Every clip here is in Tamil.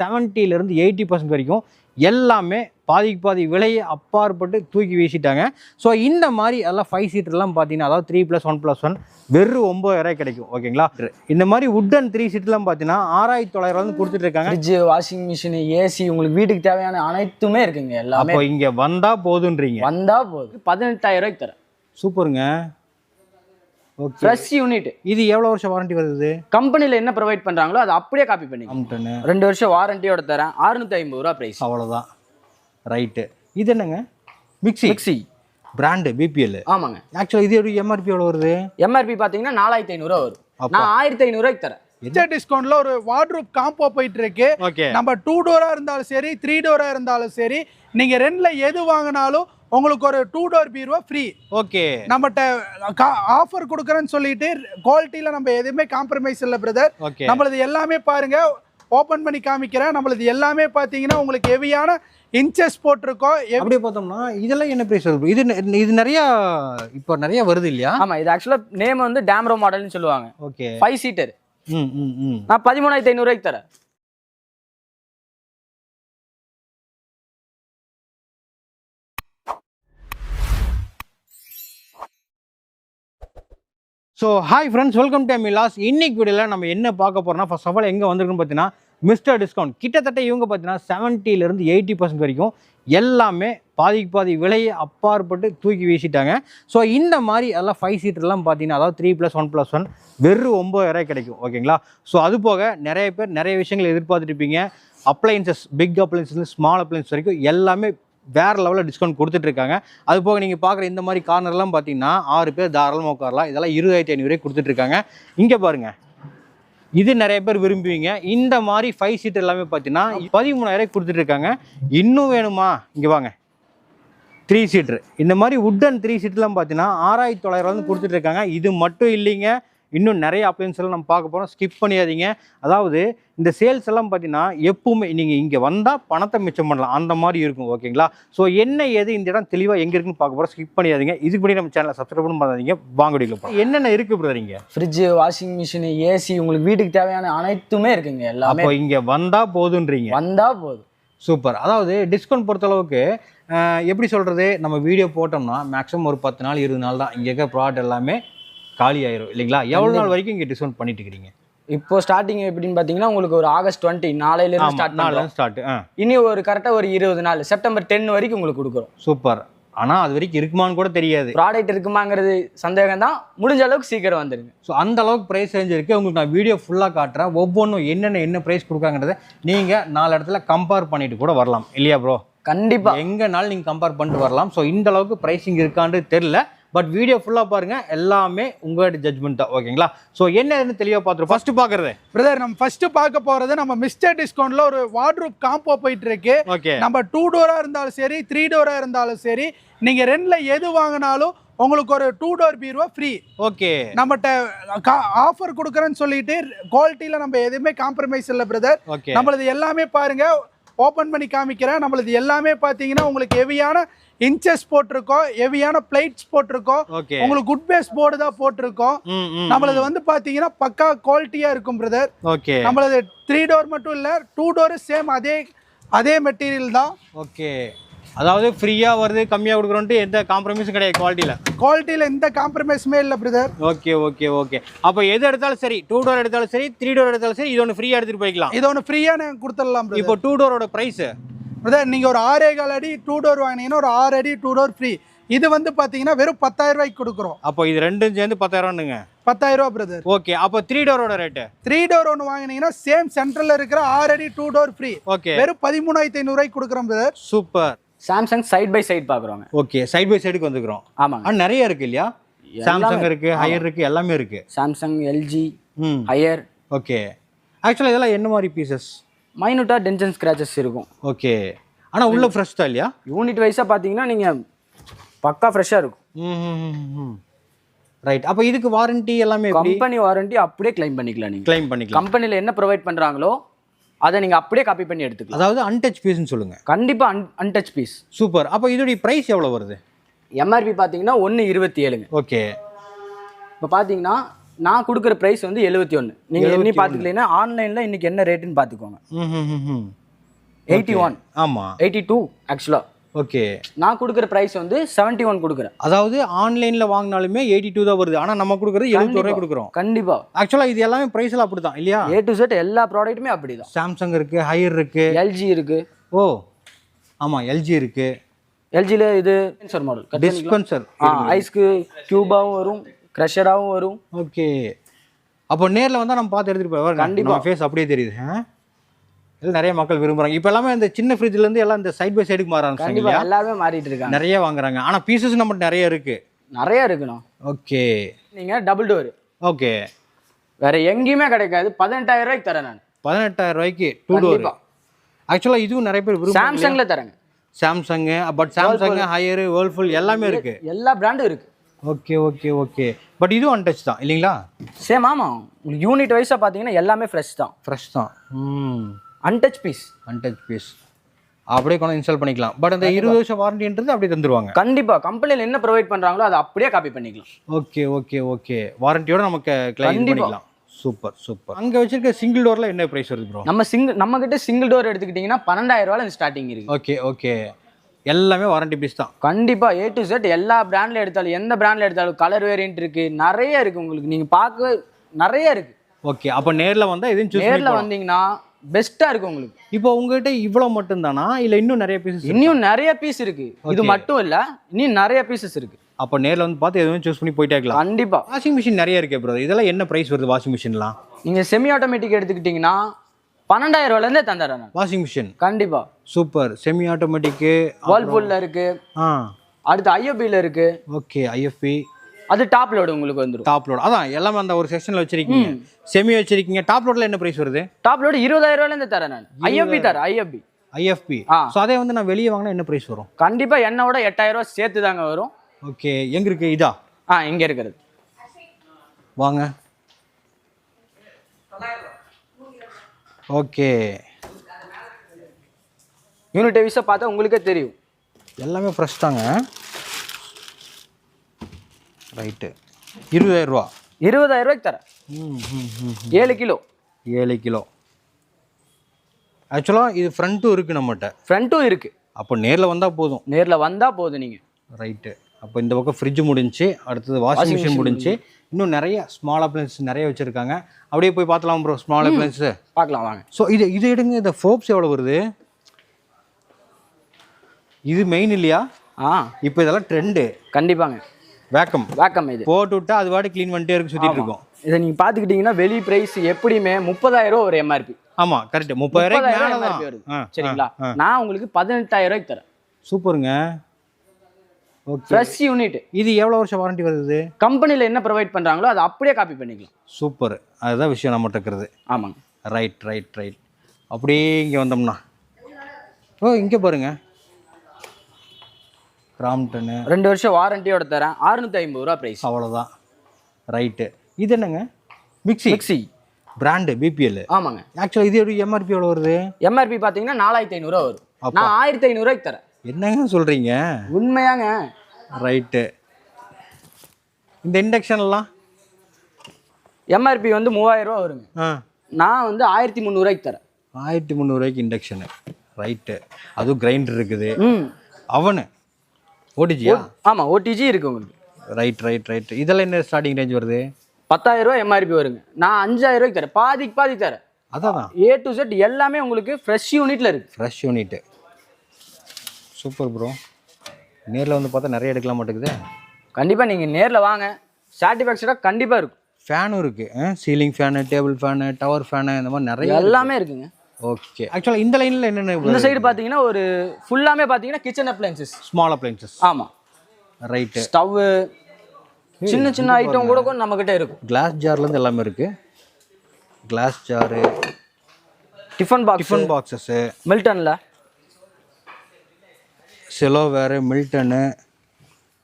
செவன்ட்டிலேருந்து எயிட்டி பர்சன்ட் வரைக்கும் எல்லாமே பாதிக்கு பாதி விலையை அப்பாற்பட்டு தூக்கி வீசிட்டாங்க. ஸோ இந்த மாதிரி எல்லாம் ஃபைவ் சீட்டர்லாம் பார்த்தீங்கன்னா அதாவது three plus one plus one வெறும் ஒம்பதாயிரம் கிடைக்கும். ஓகேங்களா இந்த மாதிரி உட்டன் த்ரீ சீட்லாம் பார்த்தீங்கன்னா ஆறாயிரத்தி தொள்ளாயிரம் வந்து கொடுத்துட்டு இருக்காங்க. ஃப்ரிட்ஜ் வாஷிங் மிஷின் ஏசி உங்களுக்கு வீட்டுக்கு தேவையான அனைத்துமே இருக்குங்க எல்லாமே. இங்கே வந்தால் போதுன்றீங்க. வந்தா போதும். பதினெட்டாயிரம் ரூபாய்க்கு தரேன். சூப்பருங்க. ஃப்ரெஷ் யூனிட் இது எவ்வளோ வருஷம் வாரண்டி வருது? கம்பெனில என்ன ப்ரொவைட் பண்றாங்களோ அதை அப்படியே காப்பி அம்டன்னு ரெண்டு வருஷம் வாரண்டியோட தரேன். 650 ஐம்பது ரூபா பிரைஸ் அவ்வளோதான் ரைட்டு இது என்னங்க? மிக்ஸி மிக்ஸி பிராண்டு பிபிஎல் ஆமாங்க. ஆக்சுவலாக இது எப்படி எம்ஆர்பி எவ்வளோ வருது? எம்ஆர்பி பாத்தீங்கன்னா நாலாயிரத்தி ஐநூறுரூவா வரும். நான் ஆயிரத்தி ஐநூறுரூவாய்க்கு தரேன். எச்சா டிஸ்கவுண்ட்ல ஒரு வார்ட்ரூப் காம்போ போயிட்டு இருக்கு ஓகே நம்ம டூ டோரா இருந்தாலும் சரி த்ரீ டோரா இருந்தாலும் சரி நீங்க ரெண்டுல எது வாங்கினாலும் உங்களுக்கு ஒரு டூ டோர் பீரோ ஃப்ரீ ஓகே நம்மகிட்ட ஆஃபர் கொடுக்குறேன்னு சொல்லிட்டு குவாலிட்டியில நம்ம எதுவுமே காம்ப்ரமைஸ் இல்லை பிரதர் ஓகே நம்மளது எல்லாமே பாருங்க ஓபன் பண்ணி காமிக்கிறேன். நம்மளது எல்லாமே பாத்தீங்கன்னா உங்களுக்கு ஹெவியான இன்ச்சஸ் போட்டிருக்கோம். அப்படியே பார்த்தோம்னா இதெல்லாம் என்ன பிரைஸ் வருது? இது இது நிறைய இப்போ நிறைய வருது இல்லையா? ஆமா இது ஆக்சுவலா நேம் வந்து டேம்ரோ மாடல்னு சொல்லுவாங்க. ஓகே ஃபைவ் சீட்டர் நான் பதிமூணாயிரத்தி ஐநூறுரூவாய்க்கு தரேன். So hi friends welcome to மிலாஸ் இன்னைக்கு வீடியோவில் நம்ம என்ன பார்க்க போறோம்னா ஃபர்ஸ்ட் ஆஃப் ஆல் எங்கே வந்திருக்குன்னு பார்த்தீங்கன்னா மிஸ்டர் டிஸ்கவுண்ட். கிட்டத்தட்ட இவங்க பார்த்தீங்கன்னா செவன்ட்டிலேருந்து எயிட்டி பர்சன்ட் வரைக்கும் எல்லாமே பாதிக்கு பாதி விலையை அப்பாற்பட்டு தூக்கி வீசிட்டாங்க. ஸோ இந்த மாதிரி அதெல்லாம் ஃபைவ் சீட்டர்லாம் பார்த்தீங்கன்னா அதாவது three plus one plus one வெறும் ஒம்பதாயிரம் கிடைக்கும். ஓகேங்களா? ஸோ அது போக நிறைய பேர் நிறைய விஷயங்கள் எதிர்பார்த்துருப்பீங்க. Appliances big appliances small appliance வரைக்கும் எல்லாமே வேறு லெவலில் டிஸ்கவுண்ட் கொடுத்துட்ருக்காங்க. அது போக நீங்கள் பார்க்குற இந்த மாதிரி கார்னர்லாம் பார்த்தீங்கன்னா ஆறு பேர் தாராளமாக உட்காரலாம். இதெல்லாம் இருபதாயிரத்தி ஐநூறுரூவா கொடுத்துட்ருக்காங்க. இங்கே பாருங்கள் இது நிறைய பேர் விரும்புவீங்க. இந்த மாதிரி ஃபைவ் சீட் எல்லாமே பார்த்தீங்கன்னா பதிமூணாயிரம் கொடுத்துட்ருக்காங்க இன்னும் வேணுமா? இங்கே வாங்க. த்ரீ சீட்ரு இந்த மாதிரி உட்டன் த்ரீ சீட்லாம் பார்த்தீங்கன்னா ஆறாயிரத்தி தொள்ளாயிரம் வந்து கொடுத்துட்ருக்காங்க இது மட்டும் இல்லைங்க. இன்னும் நிறைய அப்ளைன்ஸ் எல்லாம் நம்ம பார்க்க போகிறோம் ஸ்கிப் பண்ணிடாதீங்க அதாவது இந்த சேல்ஸ் எல்லாம் பார்த்தீங்கன்னா எப்பவுமே நீங்கள் இங்கே வந்தால் பணத்தை மிச்சம் பண்ணலாம். அந்த மாதிரி இருக்கும் ஓகேங்களா? ஸோ என்ன ஏது இந்த இடம் தெளிவாக எங்கே இருக்குன்னு பார்க்க போகிறோம் ஸ்கிப் பண்ணிடாதீங்க இதுக்கு முன்னாடி நம்ம சேனலை சப்ஸ்கிரைப் பண்ணி பண்ணாதீங்க வாங்க வீடியோல போகலாம். என்னென்ன இருக்குது பிரதர் இங்கே? ஃப்ரிட்ஜ் வாஷிங் மிஷின் ஏசி உங்களுக்கு வீட்டுக்கு தேவையான அனைத்துமே இருக்குங்க. எல்லாமே. அப்போ இங்கே வந்தால் போதுன்றீங்க. வந்தா போதும். சூப்பர் அதாவது டிஸ்கவுண்ட் பொறுத்தளவுக்கு எப்படி சொல்கிறது நம்ம வீடியோ போட்டோம்னா மேக்ஸிமம் ஒரு பத்து நாள் இருபது நாள் தான். இங்கே இருக்கிற ப்ராடக்ட் எல்லாமே காலி ஆயிரும் இல்லைங்களா? எவ்வளோ நாள் வரைக்கும் இங்கே டிஸ்கவுண்ட் பண்ணிட்டு இருக்கிறீங்க இப்போ ஸ்டார்டிங் எப்படின்னு பாத்தீங்கன்னா உங்களுக்கு ஒரு ஆகஸ்ட் டுவெண்ட்டி நாளையில இருந்து ஸ்டார்ட் பண்ணலாம் ஸ்டார்ட் இனி ஒரு கரெக்டா ஒரு இருபது நாள் செப்டம்பர் டென் வரைக்கும் உங்களுக்கு கொடுக்குறோம். சூப்பர். ஆனால் அது வரைக்கும் இருக்குமான்னு கூட தெரியாது. ப்ராடக்ட் இருக்குமாங்கிறது சந்தேகம் தான் முடிஞ்ச அளவுக்கு சீக்கிரம் வந்துருங்க. ஸோ அந்த அளவுக்கு ப்ரைஸ் ரேஞ்ச் இருக்குது உங்களுக்கு நான் வீடியோ ஃபுல்லாக காட்டுறேன். ஒவ்வொன்றும் என்னென்ன என்ன ப்ரைஸ் கொடுக்காங்கன்றதை நீங்கள் நாலு இடத்துல கம்பேர் பண்ணிட்டு கூட வரலாம். இல்லையா ப்ரோ கண்டிப்பா. எங்கனாலும் நீங்கள் கம்பேர் பண்ணிட்டு வரலாம். ஸோ இந்த அளவுக்கு ப்ரைஸிங் இருக்கான்னு தெரில பட் வீடியோ ஃபுல்லாக பாருங்க எல்லாமே உங்களோட ஜட்மெண்ட் தான் ஓகேங்களா ஸோ என்னன்னு தெளிவாக பார்த்துருவோம் ஃபர்ஸ்ட் பார்க்குறது. பிரதர் நம்ம ஃபர்ஸ்ட் பார்க்க போறது நம்ம மிஸ்டர் டிஸ்கவுண்ட்ல ஒரு வார்ட்ரூப் காம்போ போயிட்டு இருக்கு ஓகே நம்ம டூ டோரா இருந்தாலும் சரி த்ரீ டோரா இருந்தாலும் சரி நீங்க ரெண்டுல எது வாங்கினாலும் உங்களுக்கு ஒரு டூ டோர் பீரோ ஃப்ரீ ஓகே நம்மகிட்ட ஆஃபர் கொடுக்குறேன்னு சொல்லிட்டு குவாலிட்டியில நம்ம எதுவுமே காம்ப்ரமைஸ் இல்லை பிரதர் நம்மளது எல்லாமே பாருங்க ஓபன் பண்ணி காமிக்கிறேன். நம்மளது எல்லாமே பார்த்தீங்கன்னா உங்களுக்கு ஹெவியான இன்ச்சஸ் போட்டிருக்கோம் ஹெவியான பிளேட்ஸ் போட்டிருக்கோம். உங்களுக்கு குட் பேஸ் போர்டு தான் போட்டிருக்கோம். நம்மளது வந்து பாத்தீங்கன்னா பக்கா குவாலிட்டியா இருக்கும் பிரதர் ஓகே நம்மளது த்ரீ டோர் மட்டும் இல்ல டூ டோர் சேம் அதே அதே மெட்டீரியல் தான். ஓகே அதாவது ஃப்ரீயாக வருது கம்மியாக கொடுக்குறோன்ட்டு எந்த காம்ப்ரமைஸும் கிடையாது குவாலிட்டியில் குவாலிட்டியில எந்த காம்ப்ரமைஸுமே இல்லை பிரதர் ஓகே ஓகே ஓகே அப்போ எது எடுத்தாலும் சரி டூ டோர் எடுத்தாலும் சரி த்ரீ டோர் எடுத்தாலும் சரி இது ஒன்று ஃப்ரீயாக எடுத்துகிட்டு போய்க்கலாம். இது ஒன்று ஃப்ரீயா நாங்கள் கொடுத்துடலாம் இப்போ டூ டோரோட ப்ரைஸு பிரதர் நீங்க ஒரு ஆறே கால் அடி டூ டோர் வாங்கினீங்கன்னா ஒரு ஆறு அடி டூ டோர் ஃப்ரீ இது வந்து பாத்தீங்கன்னா வெறும் பத்தாயிரம் ரூபாய்க்கு கொடுக்குறோம். அப்போ இது ரெண்டும் சேர்ந்து பத்தாயிரம்னுங்க பத்தாயிரம் ரூபா பிரதர் ஓகே அப்போ த்ரீ டோரோட ரேட்டு த்ரீ டோர் ஒன்று வாங்கினீங்கன்னா சேம் சென்டர்ல இருக்கிற ஆறு அடி டூ டோர் ஃப்ரீ ஓகே வெறும் பதிமூணாயிரத்தி ஐநூறுரூவாய்க்கு கொடுக்குறோம் brother super Samsung side by side பாக்குறோங்க okay side by சைடுக்கு வந்துக்கிறோம். ஆமாங்க. ஆனால் நிறைய இருக்கு இல்லையா? சாம்சங் இருக்கு. ஹையர் இருக்கு எல்லாமே இருக்கு. சாம்சங் எல்ஜி ம். ஹையர் ஓகே ஆக்சுவலாக இதெல்லாம் என்ன மாதிரி பீசஸ் மைனூட்டா டென்ஷன் ஸ்கிராச்சஸ் இருக்கும். ஓகே. ஆனால் உள்ள ஃப்ரெஷ் தான் இல்லையா? யூனிட் வைஸா பாத்தீங்கன்னா நீங்க பக்கா ஃப்ரெஷ்ஷா இருக்கும். ம் ரைட் அப்போ இதுக்கு வாரண்டி எல்லாமே கம்பெனி வாரண்டி அப்படியே கிளைம் பண்ணிக்கலாம் நீங்க. கிளைம் பண்ணிக்கலாம். கம்பெனில என்ன ப்ரொவைட் பண்றாங்களோ அதை நீங்க அப்படியே காப்பி பண்ணி எடுத்துக்கலாம். அதாவது அன்டச் பீஸ்னு சொல்லுங்க. கண்டிப்பா அன் அன்டச் பீஸ் சூப்பர் அப்போ இதோடைய ப்ரைஸ் எவ்வளோ வருது? எம்ஆர்பி பாத்தீங்கன்னா ஒன்று இருபத்தி ஏழுங்க. ஓகே இப்போ பார்த்தீங்கன்னா நான் கொடுக்குற பிரைஸ் வந்து எழுபத்தி ஒன்று நீங்கள் எண்ணி பார்த்துக்கலீங்கன்னா ஆன்லைனில் இன்னைக்கு என்ன ரேட்டுன்னு பார்த்துக்கோங்க. எயிட்டி ஒன் ஆமாம் எயிட்டி டூ ஆக்சுவலாக ஓகே நான் கொடுக்குற பிரைஸ் வந்து செவன்ட்டி ஒன் கொடுக்குறேன். அதாவது ஆன்லைனில் வாங்கினாலுமே எயிட்டி டூ தான் வருது. ஆனால் நம்ம கொடுக்குறது எழுபத்தோரு ரூபாய் கொடுக்குறோம். கண்டிப்பா. ஆக்சுவலாக இது எல்லாமே ப்ரைஸில் அப்படி தான் இல்லையா? ஏ டு செட் எல்லா ப்ராடக்ட்டுமே அப்படிதான். சாம்சங் இருக்கு ஹையர் இருக்கு. எல்ஜி இருக்கு. ஓ ஆமாம் எல்ஜி இருக்கு. எல்ஜியில் இது மாடல் டிஸ்பென்சர் ஐஸ்க்கு கியூபாவும் வரும். க்ரஷராகவும் வரும். ஓகே அப்போ நேரில் வந்தால் நம்ம பார்த்து எடுத்துகிட்டு போய் கண்டிப்பா. கண்டிப்பாக ஃபேஸ் அப்படியே தெரியுது? எல்லாம் நிறைய மக்கள் விரும்புகிறாங்க இப்போ எல்லாமே இந்த சின்ன ஃப்ரிட்ஜ்ல இருந்து எல்லாம் இந்த சைட் பை சைடுக்கு மாற ஆரம்பிச்சாங்க எல்லாமே மாறிட்டு இருக்காங்க. நிறைய வாங்குறாங்க. ஆனால் பீசஸ் நம்மகிட்ட நிறைய இருக்கு. நிறைய இருக்குண்ணா. ஓகே நீங்க டபுள் டோர் ஓகே வேற எங்கேயுமே கிடைக்காது. பதினெட்டாயிரம் ரூபாய்க்கு தரேன் நான். பதினெட்டாயிரம் ரூபாய்க்கு டூ டோர். ஆக்சுவலாக இதுவும் நிறைய பேர் சாம்சங்ல தரேங்க. Samsung but Samsung Haier Whirlpool எல்லாமே இருக்கு. எல்லா பிராண்டும் இருக்கு. ஓகே ஓகே ஓகே பட் இதுவும் அன்டச் தான் இல்லைங்களா? சேம் ஆமா. உங்களுக்கு யூனிட் வைஸா பாத்தீங்கன்னா எல்லாமே ஃப்ரெஷ் தான். ஃப்ரெஷ் தான். ம் அன்டச் பீஸ் அன்டச் பீஸ் அப்படியே கொண்டு இன்ஸ்டால் பண்ணிக்கலாம். பட் அந்த இருபது வருஷம் வாரண்டின்றது அப்படியே தந்துருவாங்க. கண்டிப்பா. கம்பெனில என்ன ப்ரொவைட் பண்றாங்களோ அதை அப்படியே காப்பி பண்ணிக்கலாம். ஓகே ஓகே ஓகே வாரண்டியோட நமக்கு கிளைம். பண்ணிக்கலாம். சூப்பர் சூப்பர் அங்கே வச்சிருக்க சிங்கிள் டோரில் என்ன ப்ரைஸ் வருது ப்ரோ நம்ம சிங்கிள் நம்ம கிட்ட சிங்கிள் டோர் எடுத்துக்கிட்டீங்கன்னா பன்னெண்டாயிரம் ரூபாயில ஸ்டார்டிங் இருக்கு. ஓகே ஓகே எல்லாமே வாரண்டி பீஸ் தான். கண்டிப்பா ஏ டு செட் எல்லா பிராண்ட்ல எடுத்தாலும் எந்த பிராண்ட்ல எடுத்தாலும் கலர் வேரியன்ட் இருக்கு நிறைய இருக்கு உங்களுக்கு. நீங்க பார்க்க நிறைய இருக்கு. ஓகே அப்போ நேரில் வந்தால் எதுவும் நேர்ல வந்தீங்கன்னா பெஸ்டா இருக்கு உங்களுக்கு. இப்போ உங்ககிட்ட இவ்வளோ மட்டும்தானா? இல்லை இன்னும் நிறைய பீசஸ் இன்னும் நிறைய பீஸ் இருக்கு. இது. மட்டும் இல்ல இன்னும் நிறைய பீசஸ் இருக்கு. அப்போ நேரில் வந்து பார்த்து எதுவும் சூஸ் பண்ணி போயிட்டே இருக்கலாம். கண்டிப்பா. வாஷிங் மிஷின் நிறைய இருக்கே ப்ரோ இதெல்லாம் என்ன ப்ரைஸ் வருது வாஷிங் மிஷின்லாம் நீங்க செமி ஆட்டோமேட்டிக் எடுத்துக்கிட்டீங்கன்னா பன்னெண்டாயிரம் ரூபாயில இருந்தே தந்துடுறேன் வாஷிங் மிஷின் கண்டிப்பா சூப்பர் செமி ஆட்டோமேட்டிக்கு வேர்ல்பூல்ல இருக்கு. ஆ. அடுத்து ஐஓபியில் இருக்கு. ஓகே ஐஎஃப்பி அது டாப் லோடு உங்களுக்கு வந்துடும் டாப் லோட் அதான் எல்லாமே அந்த ஒரு செக்ஷனில் வச்சிருக்கீங்க. செமி வச்சிருக்கீங்க. டாப் லோட்ல என்ன ப்ரைஸ் வருது? டாப் லோடு இருபதாயிரம் ரூபாயில இருந்து தரேன் நான் ஐஎஃபி தரேன் ஐஎஃபி ஐஎஃப்பி ஆ. ஸோ அதே வந்து நான் வெளியே வாங்கினா என்ன ப்ரைஸ் வரும்? கண்டிப்பா என்னோட எட்டாயிரம் ரூபாய் சேர்த்து தாங்க வரும். ஓகே எங்க இருக்கு? இதா? ஆ இங்க இருக்கிறது. வாங்க. ஓகே. யூனிட் வைஸாக பார்த்தா உங்களுக்கே தெரியும். எல்லாமே ஃப்ரெஷ் தாங்க. ரைட்டு இருபதாயிரம் ரூபா இருபதாயிரம் ரூபாய்க்கு தரேன் ஏழு கிலோ. ஏழு கிலோ. ஆக்சுவலாக இது ஃப்ரண்ட்டும் இருக்குது நம்மகிட்ட. ஃப்ரண்ட்டும் இருக்கு. அப்போ நேரில் வந்தால் போதும். நேர்ல வந்தா போதும் நீங்க. ரைட்டு அப்போ இந்த பக்கம் ஃப்ரிட்ஜ் முடிஞ்சுச்சு. அடுத்தது வாஷிங் மிஷின் முடிஞ்சுச்சு. இன்னும் நிறைய ஸ்மால் அப்ளைன்ஸ் நிறைய வச்சுருக்காங்க. அப்படியே போய் பார்த்துலாம் ப்ரோ ஸ்மால் அப்ளைன்ஸு பார்க்கலாம் வாங்க. ஸோ இது இது எடுங்க இந்த ஃபோப்ஸ் எவ்வளோ வருது? இது மெயின் இல்லையா? ஆ. இப்போ இதெல்லாம் ட்ரெண்டு கண்டிப்பாங்க. வேக்கம் வேக்கம் இது. போட்டு விட்டா அது வாட்டி க்ளீன் பண்ணிட்டே இருக்கு சுற்றிட்டு இருக்கோம். இதை நீங்க பார்த்துக்கிட்டீங்கன்னா வெளி பிரைஸ் எப்படியுமே முப்பதாயிரம் ரூபா ஒரு எம்ஆர்பி ஆமாம் கரெக்ட் முப்பதாயிரம் சரிங்களா. நான் உங்களுக்கு பதினெட்டாயிரம் ரூபாய்க்கு தரேன். சூப்பருங்க. ஃப்ரெஷ் யூனிட் இது எவ்வளோ வருஷம் வாரண்டி வருது? கம்பெனியில் என்ன ப்ரொவைட் பண்றாங்களோ அதை அப்படியே காப்பி பண்ணிக்கலாம். சூப்பர். அதுதான் விஷயம் நம்மகிட்ட இருக்கிறது. ஆமாங்க. ரைட் ரைட் ரைட் அப்படியே இங்கே வந்தோம்னா. ஓ இங்கே பாருங்க. கிராம்டனு ரெண்டு வருஷம் வாரண்டியோட தரேன். அறுநூத்தி ஐம்பது ரூபா பிரைஸ் அவ்வளோதான் ரைட்டு இது என்னங்க? மிக்ஸி மிக்ஸி பிராண்டு பிபிஎல் ஆமாங்க. ஆக்சுவலாக இது எம்ஆர்பி எவ்வளோ வருது? எம்ஆர்பி பார்த்தீங்கன்னா நாலாயிரத்தி ஐநூறுரூவா வரும் நான் ஆயிரத்தி ஐநூறுரூவாய்க்கு தரேன். என்னங்க சொல்கிறீங்க உண்மையாங்க. ரைட்டு இந்த இண்டக்ஷன்லாம்? எம்ஆர்பி வந்து மூவாயிரம் ரூபா வருங்க. ஆ. நான் வந்து ஆயிரத்தி முந்நூறுவாய்க்கு தரேன். ஆயிரத்தி முந்நூறுவாய்க்கு இண்டக்ஷனு. ரைட்டு அதுவும் கிரைண்டர் இருக்குது. ம். அவனு. ஓடிஜியா ஆமாம் ஓடிஜி இருக்கு உங்களுக்கு. ரைட் ரைட் ரைட் இதெல்லாம் என்ன ஸ்டார்டிங் ரேஞ்ச் வருது? பத்தாயிரம் ரூபா எம்ஆர்பி வருங்க. நான் அஞ்சாயிரம் ரூபாய்க்கு தரேன். பாதிக்கு பாதி தரேன். அதான் ஏ டு செட் எல்லாமே உங்களுக்கு ஃப்ரெஷ் யூனிட்ல இருக்கு. Fresh unit super bro. நேரில் வந்து பார்த்தா நிறைய எடுக்கலாம் மாட்டேங்குது. கண்டிப்பா நீங்க நேர்ல வாங்க. சாட்டிஸ்ஃபேக்ஷனாக கண்டிப்பா இருக்கும். ஃபேனும் இருக்குது ceiling fan table fan tower fan இந்த மாதிரி நிறைய எல்லாமே இருக்குங்க. ஓகே ஆக்சுவலாக இந்த லைனில் இந்த என்னென்ன சைடு பாத்தீங்கன்னா ஒரு ஃபுல்லாமே பாத்தீங்கன்னா கிச்சன் அப்ளைன்சஸ் ஸ்மால் அப்ளைன்சஸ் ஆமா. ரைட்டு ஸ்டவ் சின்ன சின்ன ஐட்டம் கூட கூட நம்ம கிட்ட இருக்கும். கிளாஸ் ஜார்லேருந்து எல்லாமே இருக்குது glass jar tiffin box tiffin boxes மில்டன்ல Celloware Milton.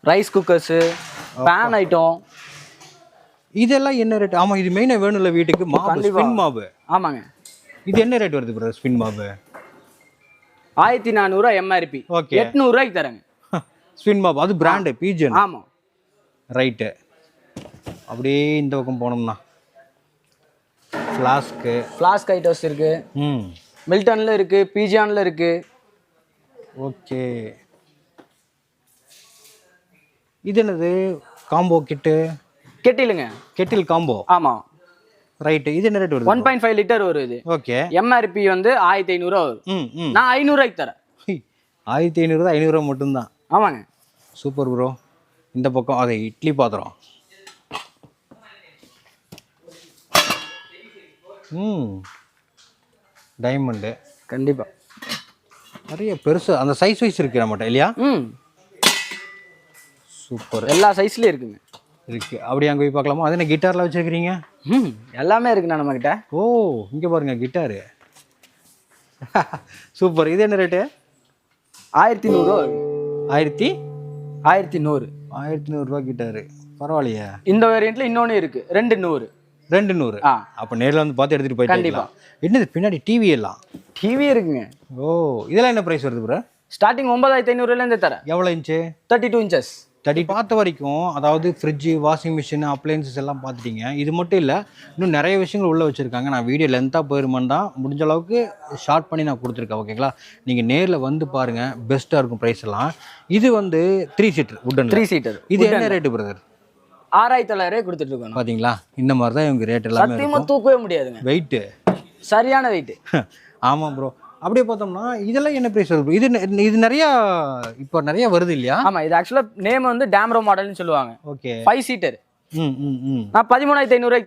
Rice cookers pan item இதெல்லாம் என்ன ரேட் ஆமாம் இது மெயினாக வேணும்ல வீட்டுக்கு. மாவு. ஸ்பின் மாவு. ஆமாங்க. இது என்ன ரேட் வருது ப்ரோ ஸ்பின் மாவு? ஆயிரத்தி நானூறுரூவா எம்ஆர்பி Okay. எட்நூறுரூவாய்க்கு தரேங்க. ஸ்பின் மாவு அது பிராண்டு பீஜன் ஆமா. ரைட்டு அப்படியே இந்த பக்கம் போனோம்னா. ஃப்ளாஸ்க்கு ஃப்ளாஸ்க் ஐட்டம்ஸ் இருக்கு. ம். மில்டன்ல இருக்கு பிஜியான்ல இருக்கு. ஓகே இது என்னது? Combo kit? கெட்டிலுங்க kettle combo? ஆமா. ரைட்டு. இது என்ன ரேட் வருது? ஒன் பாயிண்ட் ஃபைவ் லிட்டர் வரும் இது. ஓகே. எம்ஆர்பி வந்து ஆயிரத்தி ஐநூறுரூவா வரும். நான் ஐநூறுரூவாய்க்கு தரேன். ஆயிரத்தி ஐநூறுரூவா ஐநூறுரூவா மட்டும்தான். ஆமாங்க. சூப்பர் ப்ரோ இந்த பக்கம் அது இட்லி பாத்திரம். ம். டைமண்டு கண்டிப்பா. நிறைய பெருசு அந்த சைஸ் வைஸ் இருக்கு நம்மகிட்ட இல்லையா? ம். சூப்பர். எல்லா சைஸ்லயும் இருக்குங்க. இருக்கு. அப்படி அங்கே போய் பார்க்கலாமா? அது என்ன கிட்டாரில் வச்சிருக்கிறீங்க? ம் எல்லாமே இருக்குண்ணா நம்மக்கிட்ட ஓ இங்கே பாருங்க கிட்டாரு. சூப்பர். இது என்ன ரேட்டு? ஆயிரத்தி வரும் ஆயிரத்தி? ஆயிரத்தி நூறு. ஆயிரத்தி நூறுரூவா கிட்டாரு. பரவாயில்லையே. இந்த வேரியண்ட்ல இன்னொன்று இருக்கு. ரெண்டு நூறு. ரெண்டு நூறு. ஆ. அப்போ நேரில் வந்து பார்த்து எடுத்துகிட்டு போயிட்டு என்னது பின்னாடி டிவி எல்லாம்? டிவி இருக்குங்க. ஓ இதெல்லாம் என்ன ப்ரைஸ் வருது ப்ரோ? ஸ்டார்டிங் ஒன்பதாயிரத்தி ஐநூறுலேருந்து தரேன். எவ்வளோ இன்ச்சு தேர்ட்டி டூ இன்ச்சஸ் தடி பார்த்த வரைக்கும் அதாவது ஃப்ரிட்ஜு வாஷிங் மிஷின் அப்ளையன்சஸ் எல்லாம் பார்த்துட்டீங்க. இது மட்டும் இல்லை இன்னும் நிறைய விஷயங்கள் உள்ளே வச்சுருக்காங்க. நான் வீடியோ லென்த்தாக போயிருமான்னு தான் முடிஞ்ச அளவுக்கு ஷார்ட் பண்ணி நான் கொடுத்துருக்கேன் ஓகேங்களா நீங்கள் நேரில் வந்து பாருங்கள் பெஸ்ட்டாக இருக்கும் ப்ரைஸ் எல்லாம். இது வந்து three seater wooden three seater இது என்ன ரேட்டு பிரதர் ஆறாயிரத்தி தொள்ளாயிரம் கொடுத்துட்டு இருக்கோம் பார்த்தீங்களா இந்த மாதிரி தான் இவங்க ரேட் எல்லாமே சத்தியமா தூக்கவே முடியாதுங்க. வெயிட்டு சரியான வெயிட் ஆமாம் ப்ரோ அப்படியே பார்த்தோம்னா இதெல்லாம் என்ன ப்ரைஸ் வருது? இது இது நிறையா இப்போ நிறைய வருது இல்லையா? ஆமா இது ஆக்சுவலா நேம் வந்து டேம்ரோ மாடல்னு சொல்லுவாங்க. ஓகே ஃபைவ் சீட்டர் ம் ம் ம். நான் பதிமூணாயிரத்தி ஐநூறுரூவாய்க்கு